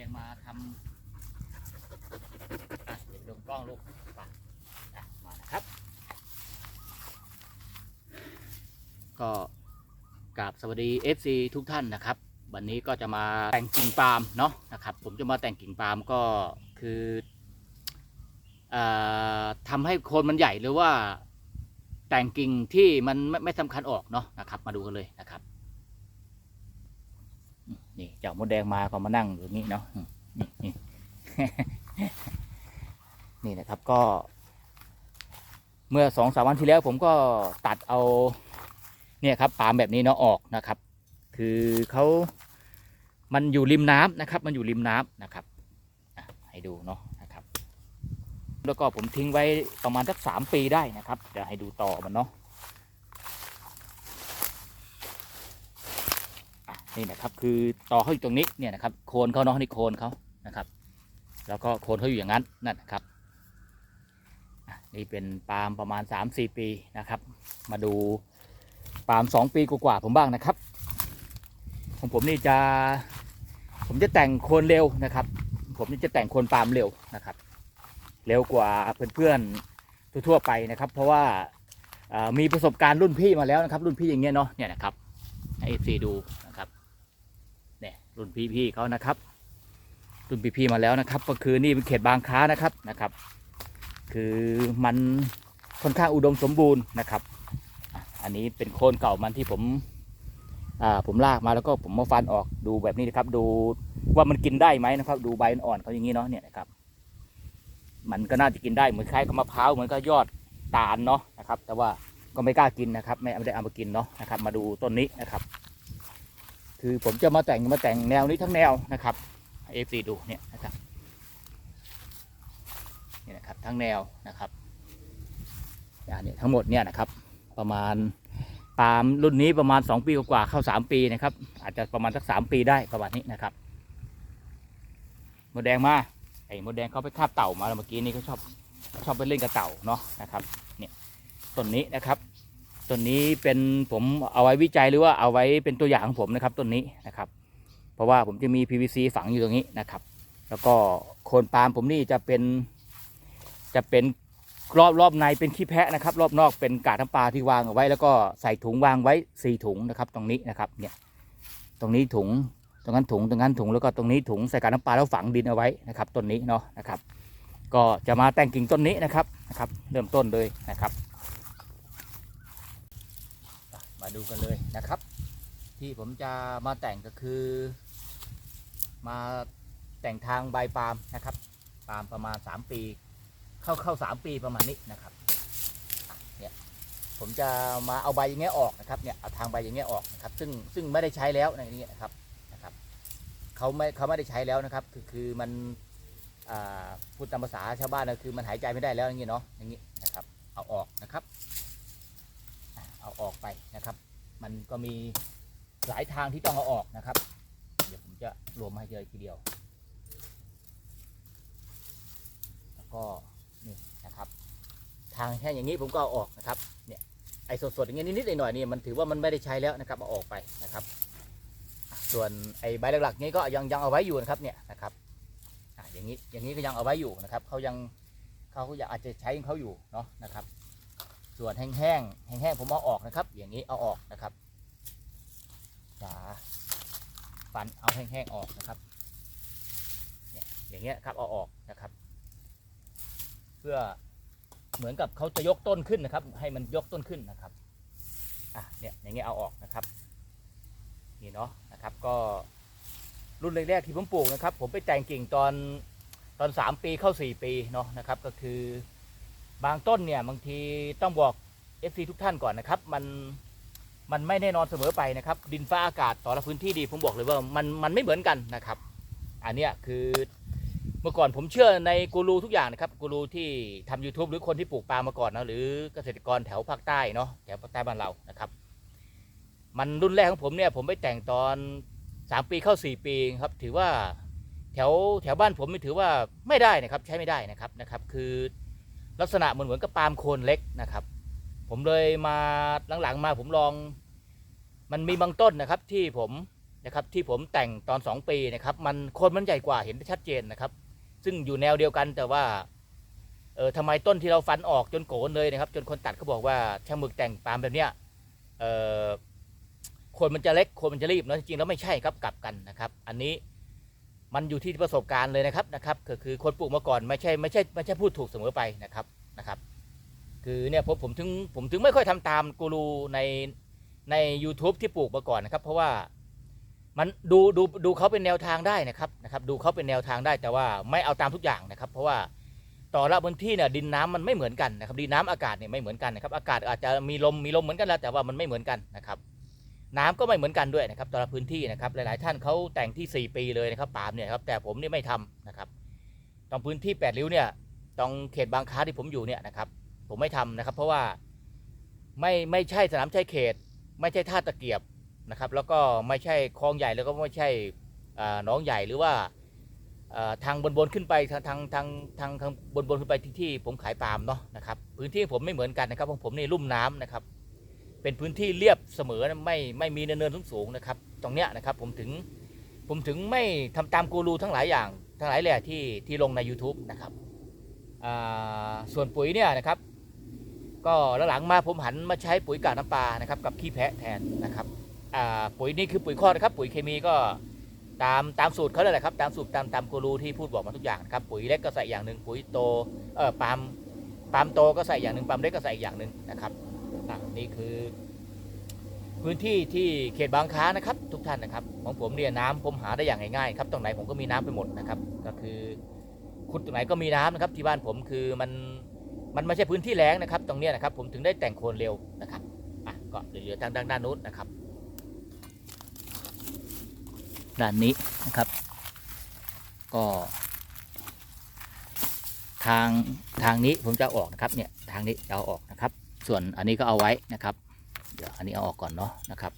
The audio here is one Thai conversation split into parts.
ดงมาทำอะเดี๋ยวลงกล้องลูกไปอะมานะครับ ก็กราบสวัสดี FC ทุกท่านนะครับ วันนี้ก็จะมาแต่งกิ่งปาล์มเนาะนะครับ ผมจะมาแต่งกิ่งปาล์มก็คืออทำให้โคนมันใหญ่หรือว่าแต่งกิ่งที่มันไม่ไม่สำคัญออกเนาะนะครับ มาดูกันเลยนะครับ นี่เจ้ามดแดงมาก็มานั่งอยู่นี่เนาะนี่นี่นะครับก็ เมื่อสองสามวันที่แล้วผมก็ตัดเอาเนี่ยครับปาล์มแบบนี้เนาะออกนะครับ คือเขามันอยู่ริมน้ำนะครับ มันอยู่ริมน้ำนะครับให้ดูเนาะนะครับ แล้วก็ผมทิ้งไว้ประมาณสักสามปีได้นะครับเดี๋ยวให้ดูต่อมันเนาะอะ นี่นะครับคือต่อเขาอยู่ตรงนี้เนี่ยนะครับโคนเขาเนาะนี่โคนเขานะครับ แล้วก็โคนเขาอยู่อย่างนั้นนั่นนะครับนี่เป็นปาล์มประมาณ 3-4 ปีนะครับ มาดูปาล์ม2 ปีกว่าๆผมบ้างนะครับ ของผมนี่จะผมจะแต่งโคนเร็วนะครับ ผมนี่จะแต่งโคนปาล์มเร็วนะครับ เร็วกว่าเพื่อนๆทั่วๆไปนะครับ เพราะว่ามีประสบการณ์รุ่นพี่มาแล้วนะครับ รุ่นพี่อย่างเงี้ยเนาะเนี่ยนะครับให้ซีดูนะครับ รุ่นพี่ๆเขานะครับ รุ่นพี่ๆมาแล้วนะครับ ก็คือนี่เป็นเขตบางค้านะครับนะครับ คือมันค่อนข้างอุดมสมบูรณ์นะครับ อันนี้เป็นโคนเก่ามันที่ผมอ่าผมลากมาแล้วก็ผมมาฟันออกดูแบบนี้นะครับ ดูว่ามันกินได้ไหมนะครับ ดูใบอ่อนเขาอย่างนี้เนาะเนี่ยนะครับ มันก็น่าจะกินได้เหมือนคล้ายกับมะพร้าวเหมือนก็ยอดตาลเนาะนะครับ แต่ว่าก็ไม่กล้ากินนะครับ ไม่ได้เอามากินเนาะนะครับ มาดูต้นนี้นะครับ คือผมจะมาแต่งมาแต่งแนวนี้ทั้งแนวนะครับเอฟซีดูเนี่ยนะครับนี่นะครับทั้งแนวนะครับอันนี้ทั้งหมดเนี่ยนะครับประมาณปาล์มรุ่นนี้ประมาณ 2 ปีกว่าๆเข้า 3 ปีนะครับ อาจจะประมาณสัก 3 ปีได้ประมาณนี้นะครับมดแดงมาไอ้มดแดงเขาไปคาบเต่ามาแล้วเมื่อกี้นี่เขาชอบชอบไปเล่นกับเต่าเนาะนะครับเนี่ยต้นนี้นะครับ ต้นนี้เป็นผมเอาไว้วิจัยหรือว่าเอาไว้เป็นตัวอย่างของผมนะครับต้นนี้นะครับ เพราะว่าผมจะมี PVC ฝังอยู่ตรงนี้นะครับ แล้วก็โคนปาล์มผมนี่จะเป็นจะเป็นรอบรอบในเป็นขี้แพะนะครับ รอบนอกเป็นกาดน้ำปลาที่วางเอาไว้ แล้วก็ใส่ถุงวางไว้สี่ถุงนะครับ ตรงนี้นะครับเนี่ยตรงนี้ถุงตรงนั้นถุงตรงนั้นถุงแล้วก็ตรงนี้ถุงใส่กากน้ำปลาแล้วฝังดินเอาไว้นะครับต้นนี้เนาะนะครับ ก็จะมาแต่งกิ่งต้นนี้นะครับนะครับ เริ่มต้นเลยนะครับ มา ดูกันเลยนะครับ ที่ผมจะมาแต่งก็คือ มาแต่งทางใบปาล์มนะครับ ปาล์มประมาณ 3 ปี เข้าเข้าสามปีประมาณนี้นะครับเนี่ยผมจะมาเอาใบอย่างเงี้ยออกนะครับเนี่ยเอาทางใบอย่างเงี้ยออกนะครับ ซึ่งซึ่งไม่ได้ใช้แล้วในนี้นะครับนะครับเขาไม่เขาไม่ได้ใช้แล้วนะครับ คือคือมันพูดตามภาษาชาวบ้านนะคือมันหายใจไม่ได้แล้วอย่างนี้เนาะอย่างนี้นะครับ เอาออกนะครับ เอาออกไปนะครับ มันก็มีหลายทางที่ต้องเอาออกนะครับ เดี๋ยวผมจะรวมมาให้เลยทีเดียว แล้วก็นี่นะครับ ทางแค่อย่างนี้ผมก็เอาออกนะครับ เนี่ยไอ้สดๆอย่างเงี้ยนิดๆหน่อยๆนี่มันถือว่ามันไม่ได้ใช้แล้วนะครับเอาออกไปนะครับ ส่วนไอ้ใบหลักๆนี้ก็ยังยังเอาไว้อยู่นะครับเนี่ยนะครับอะอย่างนี้อย่างนี้ก็ยังเอาไว้อยู่นะครับเขายังเขาก็ยังอาจจะใช้เขาอยู่เนาะนะครับ ส่วนแห้งๆ แห้งๆ ผมเอาออกนะครับ อย่างนี้เอาออกนะครับจะฟันเอาแห้งๆ ออกนะครับ เนี่ยอย่างเงี้ยครับเอาออกนะครับ เพื่อเหมือนกับเขาจะยกต้นขึ้นนะครับ ให้มันยกต้นขึ้นนะครับอะเนี่ยอย่างเงี้ยเอาออกนะครับนี่เนาะนะครับก็รุ่นแรกๆที่ผมปลูกนะครับ ผมไปแต่งกิ่งตอนตอนสามปีเข้าสี่ปีเนาะนะครับ ก็คือ บางต้นเนี่ยบางทีต้องบอก FC ทุกท่านก่อนนะครับ มันมันไม่แน่นอนเสมอไปนะครับ ดินฟ้าอากาศต่อละพื้นที่ดีผมบอกเลยว่ามันมันไม่เหมือนกันนะครับ อันเนี้ยคือเมื่อก่อนผมเชื่อในกูรูทุกอย่างนะครับกูรูที่ทำ YouTube หรือคนที่ปลูกปาล์มมาก่อนนะหรือเกษตรกรแถวภาคใต้เนาะแถวภาคใต้บ้านเรานะครับ มันรุ่นแรกของผมเนี่ยผมไปแต่งตอนสามปีเข้าสี่ปีครับ ถือว่าแถวแถวบ้านผมไม่ถือว่าไม่ได้นะครับใช้ไม่ได้นะครับนะครับ คือ ลักษณะเหมือนเหมือนกับปาล์มโคนเล็กนะครับ ผมเลยมาหลังๆมาผมลอง มันมีบางต้นนะครับที่ผมนะครับที่ผมแต่งตอน 2 ปีนะครับ มันโคนมันใหญ่กว่าเห็นได้ชัดเจนนะครับ ซึ่งอยู่แนวเดียวกันแต่ว่าเออทำไมต้นที่เราฟันออกจนโกนเลยนะครับ จนคนตัดเขาบอกว่าช่างหมึกแต่งปาล์มแบบเนี้ยเออโคนมันจะเล็กโคนมันจะรีบเนอะจริงๆแล้วไม่ใช่ครับกลับกันนะครับ อันนี้ มันอยู่ที่ประสบการณ์เลยนะครับนะครับก็คือคนปลูกมาก่อนไม่ใช่ไม่ใช่ไม่ใช่พูดถูกเสมอไปนะครับนะครับ คือเนี่ยผมผมถึงผมถึงไม่ค่อยทำตามกูรูในใน YouTube ที่ปลูกมาก่อนนะครับ เพราะว่ามันดูดูดูเขาเป็นแนวทางได้นะครับนะครับดูเขาเป็นแนวทางได้แต่ว่าไม่เอาตามทุกอย่างนะครับ เพราะว่าต่อละพื้นที่เนี่ยดินน้ำมันไม่เหมือนกันนะครับดินน้ำอากาศเนี่ยไม่เหมือนกันนะครับอากาศอาจจะมีลมมีลมเหมือนกันแล้วแต่ว่ามันไม่เหมือนกันนะครับ น้ำก็ไม่เหมือนกันด้วยนะครับแต่ละพื้นที่นะครับหลายๆ ท่านเขาแต่งที่ 4 ปีเลยนะครับปาล์มเนี่ยครับแต่ผมเนี่ยไม่ทำนะครับตรงพื้นที่8ริ้วเนี่ยตรงเขตบางค้าที่ผมอยู่เนี่ยนะครับผมไม่ทำนะครับ เพราะว่าไม่ไม่ใช่สนามชัยเขต ไม่ใช่ท่าตะเกียบนะครับแล้วก็ไม่ใช่คลองใหญ่แล้วก็ไม่ใช่หนองใหญ่หรือว่าทางบนบนขึ้นไปทางทางทางทางทางบนบนขึ้นไปที่ที่ผมขายปาล์มเนาะนะครับพื้นที่ผมไม่เหมือนกันนะครับของผมนี่ลุ่มน้ำนะครับ เป็นพื้นที่เรียบเสมอไม่ไม่มีเนินๆสูงนะครับ ตรงเนี้ยนะครับผมถึงผมถึงไม่ทำตามกูรูทั้งหลายอย่างทั้งหลายแหล่ที่ที่ลงใน YouTube นะครับส่วนปุ๋ยเนี่ยนะครับ ก็หลังมาผมหันมาใช้ปุ๋ยกากน้ำปลานะครับกับขี้แพะแทนนะครับปุ๋ยนี่คือปุ๋ยคอนะครับ ปุ๋ยเคมีก็ตามตามสูตรเขาเลยแหละครับตามสูตรตามตามกูรูที่พูดบอกมาทุกอย่างครับปุ๋ยเล็กก็ใส่อย่างหนึ่งปุ๋ยโตเออปาล์มปาล์มโตก็ใส่อย่างหนึ่งปาล์มเล็กก็ใส่อย่างหนึ่งนะครับ อะนี่คือ พื้นที่ที่เขตบางค้านะครับ ทุกท่านนะครับ ของผมเนี่ยน้ำผมหาได้อย่างง่ายๆครับตรงไหนผมก็มีน้ำไปหมดนะครับ ก็คือขุดตรงไหนก็มีน้ำนะครับ ที่บ้านผมคือมันมันไม่ใช่พื้นที่แล้งนะครับ ตรงเนี้ยนะครับ ผมถึงได้แต่งโคนเร็วนะครับอะก็เหลือทางด้านด้านนู้นนะครับด้านนี้นะครับ ก็ ทางทางนี้ผมจะอออกนะครับเนี่ยทางนี้จะเอาออกนะครับ ส่วนอันนี้ก็เอาไว้นะครับ เดี๋ยวอันนี้เอาออกก่อนเนาะนะครับ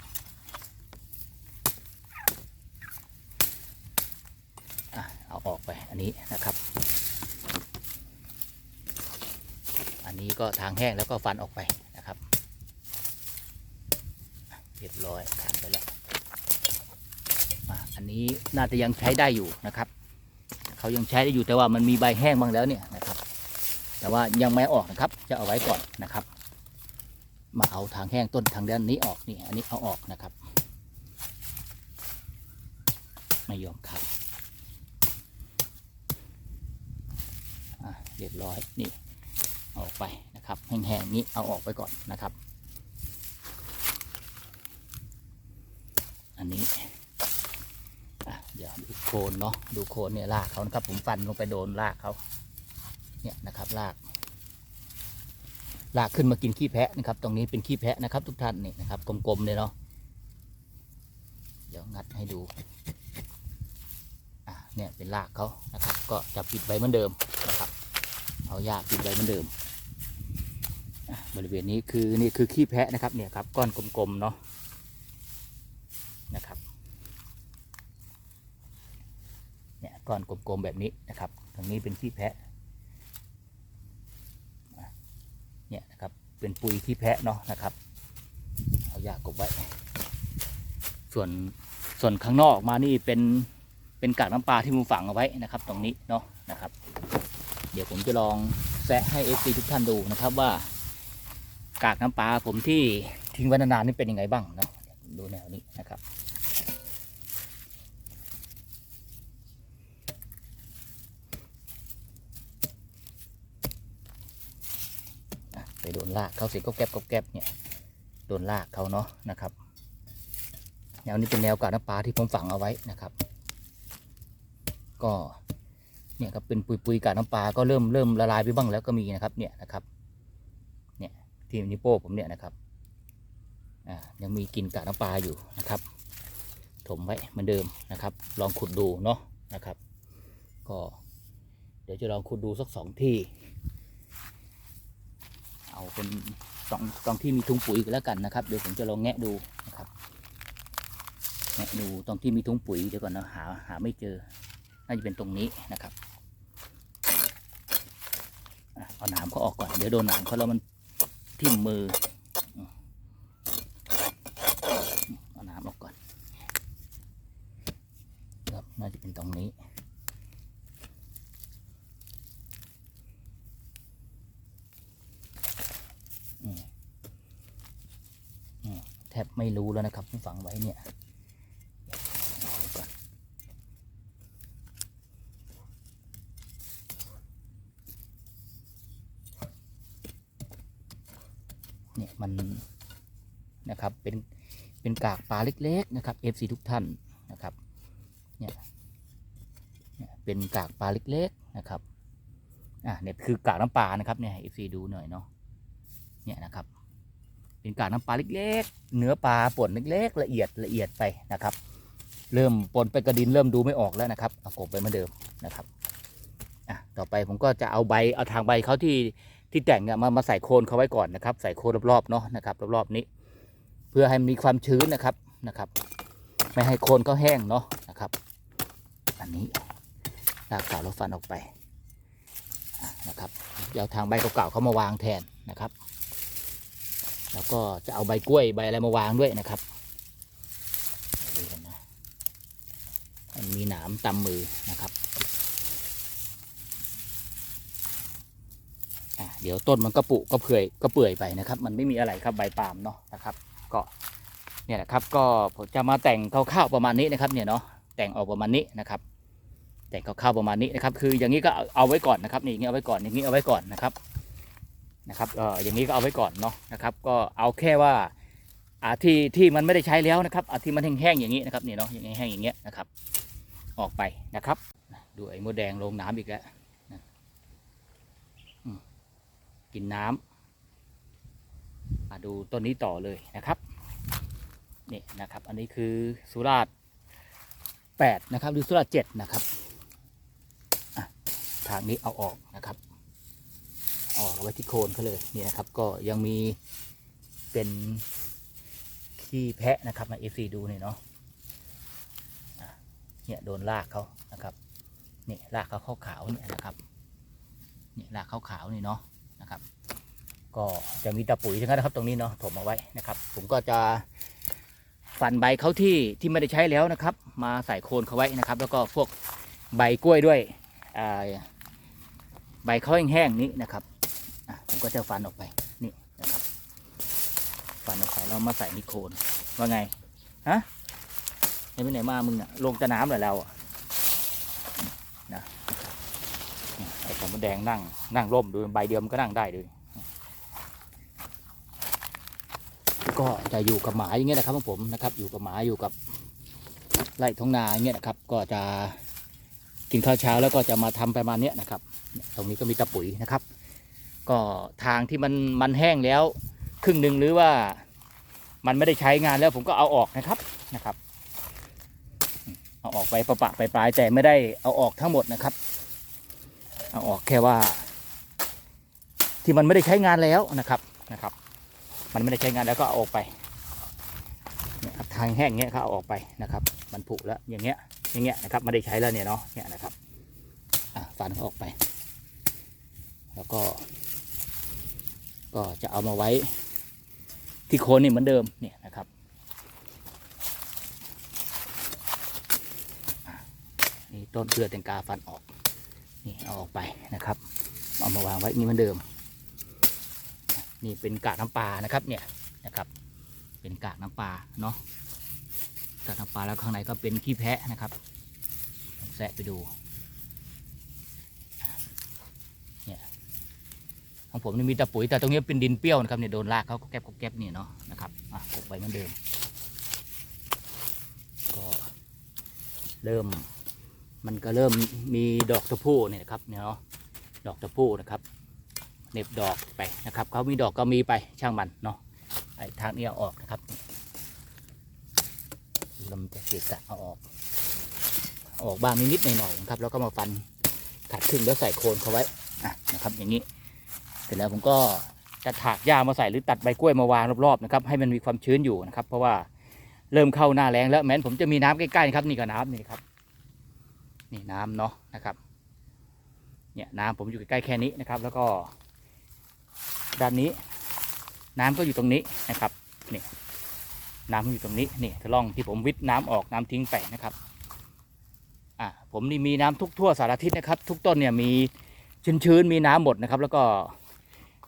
เอาออกไปอันนี้นะครับ อันนี้ก็ทางแห้งแล้วก็ฟันออกไปนะครับ เรียบร้อยผ่านไปแล้วอันนี้น่าจะยังใช้ได้อยู่นะครับเขายังใช้ได้อยู่แต่ว่ามันมีใบแห้งบ้างแล้วเนี่ยนะครับ แต่ว่ายังไม่ออกนะครับ จะเอาไว้ก่อนนะครับ มาเอาทางแห้งต้นทางด้านนี้ออกนี่อันนี้เอาออกนะครับไม่ยอมเข้าอะเรียบร้อยนี่ออกไปนะครับแห้งๆนี้เอาออกไปก่อนนะครับ อันนี้เดี๋ยวดูโคนเนาะดูโคนเนี่ยรากเขานะครับผมฟันลงไปโดนรากเขาเนี่ยนะครับราก ลากขึ้นมากินขี้แพะนะครับ ตรงนี้เป็นขี้แพะนะครับ ทุกท่านนี่นะครับกลมๆเลยเนาะเดี๋ยวงัดให้ดูอะเนี่ยเป็นลากเขานะครับ ก็จะปิดไว้เหมือนเดิมนะครับ เอาหญ้าปิดไว้เหมือนเดิมอะบริเวณนี้คือนี่คือขี้แพะนะครับเนี่ยครับก้อนกลมๆเนาะนะครับเนี่ยก้อนกลมๆแบบนี้นะครับตรงนี้เป็นขี้แพะ เนี่ยนะครับ เป็นปุ๋ยขี้แพะเนาะนะครับเอาหญ้ากบไว้ ส่วนส่วนข้างนอกมานี่เป็นเป็นกากน้ำปลาที่ผมฝังเอาไว้นะครับ ตรงนี้เนาะนะครับ เดี๋ยวผมจะลองแซะให้เอฟซีทุกท่านดูนะครับว่ากากน้ำปลาผมที่ทิ้งไว้นานๆนี่เป็นยังไงบ้างเนาะดูแนวนี้นะครับ อะไป โดนลากเขาเสร็จก็แก็บก็แก็บเนี่ยโดนลากเขาเนาะนะครับแนวนี้เป็นแนวกาดน้ำปลาที่ผมฝังเอาไว้นะครับ ก็เนี่ยครับเป็นปุยปุยๆกาดน้ำปลาก็เริ่มเริ่มละลายไปบ้างแล้วก็มีนะครับเนี่ยนะครับเนี่ยที่นิ้วโป้ผมเนี่ยนะครับอ่ายังมีกลิ่นกาดน้ำปลาอยู่นะครับ ถมไว้เหมือนเดิมนะครับ ลองขุดดูเนาะนะครับ ก็เดี๋ยวจะลองขุดดูสักสองที่ เอาเป็นสองสองที่มีถุงปุ๋ยแล้วกันนะครับ เดี๋ยวผมจะลองแงะดูนะครับ แงะดูตรงที่มีถุงปุ๋ยเดี๋ยวก่อนนะหาหาไม่เจอ น่าจะเป็นตรงนี้นะครับเอาหนามเขาออกก่อน เดี๋ยวโดนหนามเขาแล้วมันทิ่มมือ เอาหนามออกก่อนน่าจะเป็นตรงนี้ อืมอืมแทบ ไม่รู้แล้วนะครับฝังไว้เนี่ยเอาไว้ก่อนเนี่ยมันนะครับเป็นเป็นกากปลาเล็กๆนะครับ FC ทุกท่านนะครับเนี่ยเนี่ยเป็นกากปลาเล็กๆนะครับอะเนี่ยคือกากน้ำปลานะครับเนี่ย FC ดูหน่อยเนาะเนี่ยนะครับ เป็นกากน้ำปลาเล็กๆ เนื้อปลาป่นเล็กๆ ละเอียดละเอียดไปนะครับ เริ่มปนไปกระดินเริ่มดูไม่ออกแล้วนะครับเอากบไปเหมือนเดิมนะครับอะต่อไปผมก็จะเอาใบเอาทางใบเขาที่ที่แต่งเนี่ยมามาใส่โคนเขาไว้ก่อนนะครับ ใส่โคนรอบๆเนาะนะครับรอบๆนี้ เพื่อให้มีความชื้นนะครับนะครับ ไม่ให้โคนเขาแห้งเนาะนะครับ อันนี้รากเก่าเราฟันออกไปนะครับเดี๋ยวเอาทางใบเก่าๆเขามาวางแทนนะครับ แล้วก็จะเอาใบกล้วยใบอะไรมาวางด้วยนะครับดูกันนะมันมีหนามตำมือนะครับเดี๋ยวต้นมันก็ปุก็เปื่อยก็เปื่อยไปนะครับ มันไม่มีอะไรครับใบปาล์มเนาะนะครับ ก็เนี่ยแหละครับก็ผมจะมาแต่งคร่าวๆประมาณนี้นะครับเนี่ยเนาะแต่งออกประมาณนี้นะครับ แต่งคร่าวๆประมาณนี้นะครับ คืออย่างนี้ก็เอาเอาไว้ก่อนนะครับนี่อย่างนี้เอาไว้ก่อนอย่างนี้เอาไว้ก่อนนะครับ นะครับเอออย่างนี้ก็เอาไว้ก่อนเนาะนะครับ ก็เอาแค่ว่าอ่าที่ที่มันไม่ได้ใช้แล้วนะครับอ่าที่มันแห้งๆอย่างนี้นะครับนี่เนาะอย่างแห้งๆอย่างเงี้ยนะครับ ออกไปนะครับดูไอ้มดแดงลงน้ำอีกแล้วกินน้ำมาดูต้นนี้ต่อเลยนะครับนี่นะครับ อันนี้คือสุราษฎร์แปดนะครับหรือสุราษฎร์เจ็ดนะครับทางนี้เอาออกนะครับ ออกเอาไว้ที่โคนเขาเลยนี่นะครับ ก็ยังมีเป็นขี้แพะนะครับมาเอฟซีดูนี่เนาะเนี่ยโดนลากเขานะครับนี่ลากเขาขาวขาวเนี่ยนะครับนี่ลากขาวขาวนี่เนาะนะครับ ก็จะมีตะปุ๋ยทั้งนั้นนะครับ ตรงนี้เนาะถมเอาไว้นะครับ ผมก็จะฟันใบเขาที่ที่ไม่ได้ใช้แล้วนะครับ มาใส่โคนเขาไว้นะครับ แล้วก็พวกใบกล้วยด้วยใบเขาแห้งๆนี้นะครับ ผมก็จะฟันออกไปนี่นะครับฟันออกไปแล้วมาใส่นิโคนว่าไงฮะไหนไปไหนมามึงอะลงตะน้ำเหรอเราอะนะไอ้ผมแดงนั่งนั่งร่มดูใบเดียวมันก็นั่งได้ด้วยก็จะอยู่กับหมาอย่างเงี้ยนะครับของผมนะครับอยู่กับหมาอยู่กับไร่ท้องนาอย่างเงี้ยนะครับ ก็จะกินข้าวเช้าแล้วก็จะมาทำประมาณเนี้ยนะครับ ตรงนี้ก็มีตะปุ๋ยนะครับ ก็ทางที่มันมันแห้งแล้ว ครึ่งหนึ่งหรือว่ามันไม่ได้ใช้งานแล้วผมก็เอาออกนะครับนะครับ เอาออกไปประปะไปปลายแต่ไม่ได้เอาออกทั้งหมดนะครับ เอาออกแค่ว่า ที่มันไม่ได้ใช้งานแล้วนะครับนะครับ มันไม่ได้ใช้งานแล้วก็เอาออกไปนี่ยครับทางแห้งเงี้ยเขาเอาออกไปนะครับ มันผุแล้วอย่างเงี้ยอย่างเงี้ยนะครับไม่ได้ใช้แล้วเนี่ยเนาะเนี่ยนะครับอะฟันเขาออกไป แล้วก็ ก็จะเอามาไว้ที่โคนนี่เหมือนเดิมเนี่ยนะครับนี่ต้นเกลือแตงกาฟันออกนี่เอาออกไปนะครับ เอามาวางไว้นี่เหมือนเดิม นี่เป็นกากน้ำปลานะครับเนี่ยนะครับ เป็นกากน้ำปลาเนาะกากน้ำปลาแล้วข้างในก็เป็นขี้แพะนะครับแซะไปดู ของผมนี่มีแต่ปุ๋ยแต่ตรงนี้เป็นดินเปรี้ยวนะครับเนี่ยโดนรากเขาก็แก็บก็แก็บเนี่ยเนาะนะครับอะปลูกไปเหมือนเดิม ก็เริ่ม มันก็เริ่มมีดอกตะพูเนี่ยนะครับเนี่ยเนาะดอกตะพูนะครับเน็บดอกไปนะครับเขามีดอกก็มีไปช่างมันเนาะไอ้ทางนี้เอาออกนะครับลมจะเกะกะเอาออก ออกบ้างนิดๆหน่อยๆนะครับ แล้วก็มาฟันขัดครึ่งแล้วใส่โคนเขาไว้อะนะครับ อย่างนี้ ร็จแล้วผมก็จะถากหญ้ามาใส่หรือตัดใบกล้วยมาวางรอบๆนะครับให้มันมีความชื้นอยู่นะครับ เพราะว่าเริ่มเข้าหน้าแรงแล้วแม้นผมจะมีน้ำใกล้ๆครับนี่ก็น้ำนี่ครับ นี่น้ำเนาะนะครับ เนี่ยน้ำผมอยู่ใกล้ๆแค่นี้นะครับ แล้วก็ด้านนี้ น้ำก็อยู่ตรงนี้นะครับนี่น้ำอยู่ตรงนี้นี่ทะล่องที่ผมวิทน้ำออกน้ำทิ้งไปนะครับอะผมนี่มีน้ำทุกทั่วสารทิศนะครับ ทุกต้นเนี่ยมีชื้นๆมีน้ำหมดนะครับ แล้วก็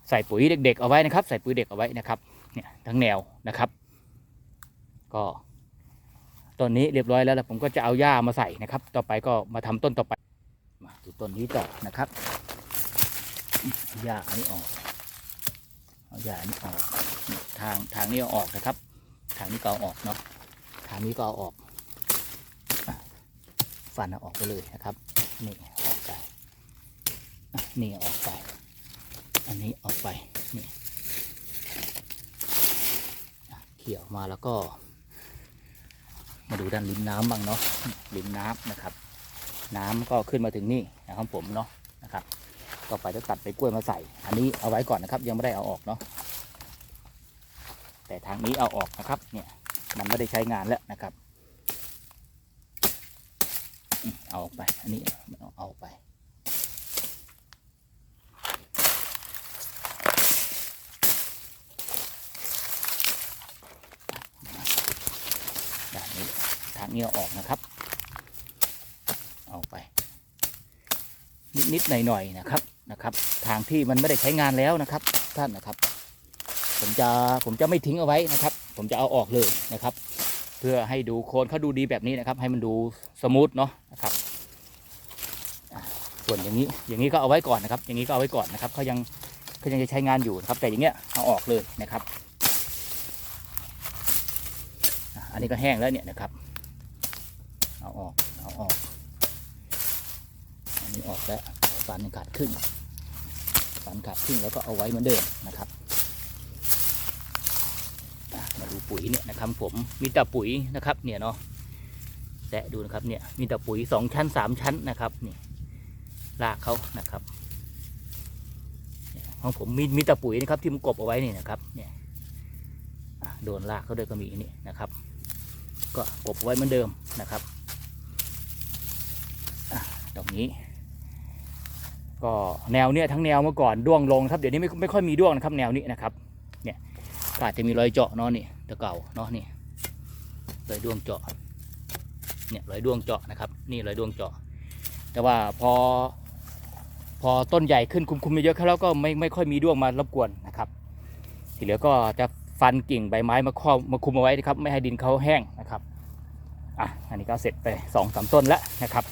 ใส่ปุ๋ยเด็ก ๆ เอาไว้นะครับ ใส่ปุ๋ยเด็กเอาไว้นะครับเนี่ยทั้งแนวนะครับ ก็ต้นนี้เรียบร้อยแล้วผมก็จะเอาหญ้ามาใส่นะครับ ต่อไปก็มาทำต้นต่อไปมาดูต้นนี้ต่อนะครับเอาหญ้าอันนี้ออกเอาหญ้าอันนี้ออกทางทางนี้เอาออกนะครับ ทางนี้ก็เอาออกเนาะทางนี้ก็เอาออกฟันเอาออกไปเลยนะครับนี่ออกไปนี่ออกไป อันนี้ออกไปนี่เขี่ยออกมาแล้วก็ มาดูด้านริมน้ำบ้างเนาะริมน้ำนะครับ น้ำก็ขึ้นมาถึงนี่นะครับผมเนาะนะครับ ต่อไปจะตัดไปกล้วยมาใส่ อันนี้เอาไว้ก่อนนะครับ ยังไม่ได้เอาออกเนาะแต่ทางนี้เอาออกนะครับเนี่ยมันไม่ได้ใช้งานแล้วนะครับ เอาออกไป อันนี้เอาเอาออกไป ด้านนี้ทางนี้เอออกนะครับ เอาไป นิดๆหน่อยๆนะครับนะครับ ทางที่มันไม่ได้ใช้งานแล้วนะครับ ท่านนะครับ ผมจะผมจะไม่ทิ้งเอาไว้นะครับ ผมจะเอาออกเลยนะครับ เพื่อให้ดูโคนเขาดูดีแบบนี้นะครับ ให้มันดูสมูทเนาะนะครับส่วนอย่างนี้อย่างนี้ก็เอาไว้ก่อนนะครับ อย่างนี้ก็เอาไว้ก่อนนะครับเขายังเขายังจะใช้งานอยู่นะครับ แต่อย่างเงี้ยเอาออกเลยนะครับ อันนี้ก็แห้งแล้วเนี่ยนะครับ ออกเอาออก อันนี้ออกแล้วฟันขาดครึ่งฟันขาดครึ่งแล้วก็เอาไว้เหมือนเดิมนะครับมาดูปุ๋ยเนี่ยนะครับผมมีแต่ปุ๋ยนะครับเนี่ยเนาะแตะดูนะครับเนี่ยมีแต่ปุ๋ยสองชั้นสามชั้นนะครับนี่รากเขานะครับของผมมีมีแต่ปุ๋ยนะครับที่มันกบเอาไว้นี่นะครับเนี่ยโดนรากเขาด้วยก็มีนี่นะครับ ก็กบไว้เหมือนเดิมนะครับ อะตรงนี้ ก็แนวเนี้ยทั้งแนวเมื่อก่อนด้วงลงครับเดี๋ยวนี้ไม่ไม่ค่อยมีด้วงนะครับแนวนี้นะครับเนี่ยก็อาจจะมีรอยเจาะเนาะนี่แตะเก่าเนาะนี่รอยด้วงเจาะเนี่ยรอยด้วงเจาะนะครับ นี่รอยด้วงเจาะ แต่ว่าพอพอต้นใหญ่ขึ้นคุมๆเยอะๆแล้วก็ไม่ไม่ค่อยมีด้วงมารบกวนนะครับ ทีเหลือก็จะฟันกิ่งใบไม้มาครอบมาคุมเอาไว้นะครับ ไม่ให้ดินเขาแห้งนะครับอะอันนี้ก็เสร็จไปสองสามต้นแล้วนะครับ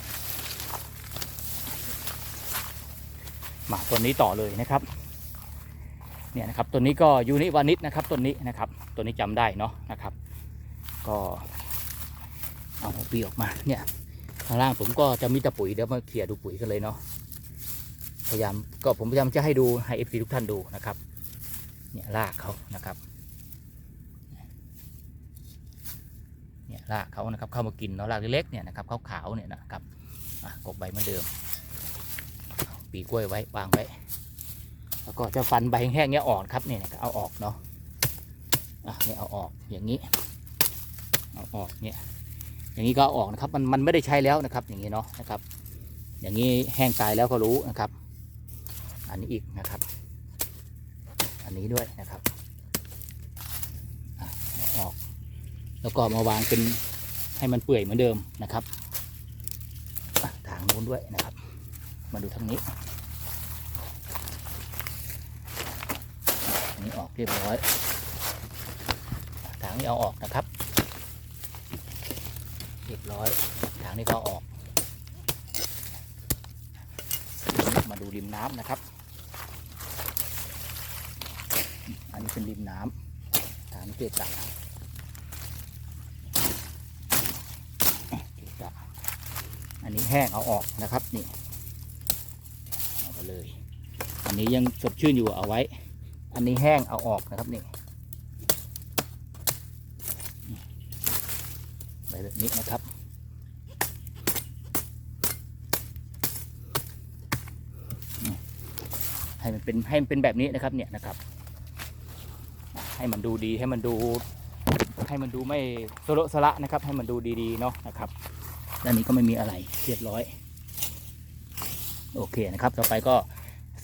มาต้นนี้ต่อเลยนะครับเนี่ยนะครับต้นนี้ก็ยูนิวานิชนะครับต้นนี้นะครับต้นนี้จำได้เนาะนะครับ ก็เอาหัวปีออกมาเนี่ยข้างล่างผมก็จะมีต่ปุ๋ยเดี๋ยวมาเคลียร์ดูปุ๋ยกันเลยเนาะพยายามก็ผมพยายามจะให้ดูให้เอฟซีทุกท่านดูนะครับเนี่ยรากเขานะครับเนี่ยรากเขานะครับเข้ามากินเนาะรากเล็กๆเนี่ยนะครับขาวๆเนี่ยนะครับกบใบเหมือนเดิมเอ ปีกล้วยไว้วางไว้ แล้วก็จะฟันใบแห้งเนี่ยออกครับเนี่ยเอาออกเนาะอะเนี่ยเอาออกอย่างนี้เอาออกเนี่ยอย่างนี้ก็เอาออกนะครับมันมันไม่ได้ใช้แล้วนะครับอย่างนี้เนาะนะครับ อย่างนี้แห้งตายแล้วก็รู้นะครับ อันนี้อีกนะครับ อันนี้ด้วยนะครับอะเอาออก แล้วก็มาวางเป็นให้มันเปื่อยเหมือนเดิมนะครับอะทางนู้นด้วยนะครับ มาดูทางนี้อันนี้ออกเรียบร้อยอะทางนี้เอาออกนะครับ เรียบร้อยทางนี้ก็เอาออก มาดูริมน้ำนะครับ อันนี้เป็นริมน้ำทางนี้เกะกะเกะกะอันนี้แห้งเอาออกนะครับนี่ อันนี้ยังสดชื่นอยู่เอาไว้ อันนี้แห้งเอาออกนะครับนี่ไว้แบบนี้นะครับ ให้มันเป็นให้มันเป็นแบบนี้นะครับเนี่ยนะครับ ให้มันดูดีให้มันดูให้มันดูไม่สโละสละนะครับ ให้มันดูดีๆเนาะนะครับด้านนี้ก็ไม่มีอะไรเรียบร้อย โอเคนะครับ ต่อไปก็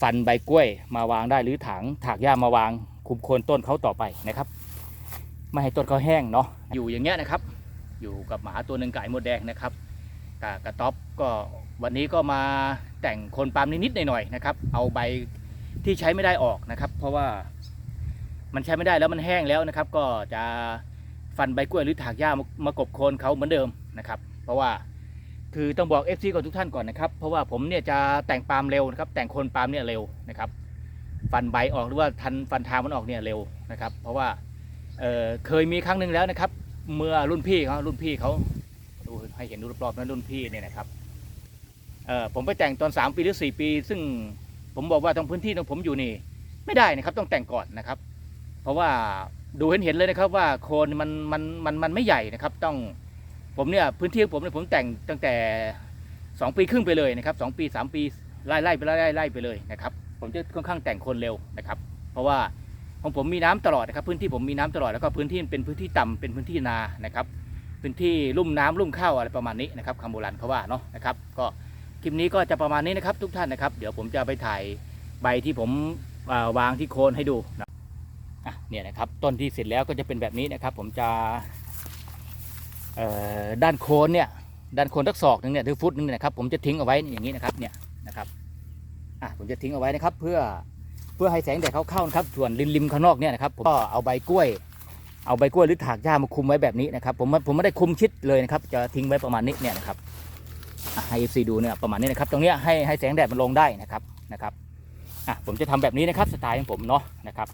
ฟันใบกล้วยมาวางได้หรือถังถากหญ้ามาวางคุมโคนต้นเขาต่อไปนะครับ ไม่ให้ต้นเขาแห้งเนาะอยู่อย่างเงี้ยนะครับ อยู่กับหมาตัวหนึ่งไก่หมดแดงนะครับกับกระต๊อบก็วันนี้ก็มาแต่งโคนปาล์มนิดๆหน่อยๆนะครับ เอาใบที่ใช้ไม่ได้ออกนะครับ เพราะว่ามันใช้ไม่ได้แล้วมันแห้งแล้วนะครับ ก็จะฟันใบกล้วยหรือถากหญ้ามามากบโคนเขาเหมือนเดิมนะครับ เพราะว่า คือต้องบอก FC ก่อนทุกท่านก่อนนะครับเพราะว่าผมเนี่ยจะแต่งปาล์มเร็วนะครับแต่งโคนปาล์มเนี่ยเร็วนะครับฟันใบออกหรือว่าทันฟันทางมันออกเนี่ยเร็วนะครับ เพราะว่าเเคยมีครั้งหนึ่งแล้วนะครับ เมื่อรุ่นพี่เขารุ่นพี่เขาดูให้เห็นดูรอบๆนั้นรุ่นพี่เนี่ยนะครับผมไปแต่งตอน 3 ปีหรือ 4 ปี ซึ่งผมบอกว่าตรงพื้นที่ตรงผมอยู่นี่ ไม่ได้นะครับต้องแต่งก่อนนะครับ เพราะว่าดูเห็นเห็นเลยนะครับว่าโคนมันมันมันมันไม่ใหญ่นะครับ ต้อง ผมเนี่ยพื้นที่ของผมเนี่ยผมแต่งตั้งแต่ 2 ปีครึ่งไปเลยนะครับสองปี 3 ปีไล่ไล่ไปไล่ไล่ไล่ไปเลยนะครับผมจะค่อนข้างแต่งโคนเร็วนะครับ เพราะว่าของผมมีน้ำตลอดนะครับ พื้นที่ผมมีน้ำตลอดแล้วก็พื้นที่เป็นพื้นที่ต่ำเป็นพื้นที่นานะครับ พื้นที่ลุ่มน้ำลุ่มข้าวอะไรประมาณนี้นะครับคำโบราณเขาว่าเนาะนะครับ ก็คลิปนี้ก็จะประมาณนี้นะครับทุกท่านนะครับ เดี๋ยวผมจะไปถ่ายใบที่ผมาวางที่โคนให้ดูนะเนี่ยนะครับต้นที่เสร็จแล้วก็จะเป็นแบบนี้นะครับ ผมจะ ด้านโคนเนี่ยด้านโคนทักศอกหนึงเนี่ยหรือฟุตหนึงเนี่ยนะครับผมจะทิ้งเอาไว้อย่างนี้นะครับเนี่ยนะครับอะผมจะทิ้งเอาไว้นะครับเพื่อเพื่อให้แสงแดดเขาเข้านะครับส่วนริมริมข้างนอกเนี่ยนะครับผมก็เอาใบกล้วย เอาใบกล้วยหรือถากหญ้ามาคุมไว้แบบนี้นะครับผมผมไม่ได้คุมชิดเลยนะครับจะทิ้งไว้ประมาณนี้เนี่ยนะครับอะให้ซีดูเนี่ยประมาณนี้นะครับตรงเนี้ยให้ให้แสงแดดมันลงได้นะครับนะครับอะผมจะทำแบบนี้นะครับสไตล์ของผมเนาะนะครับ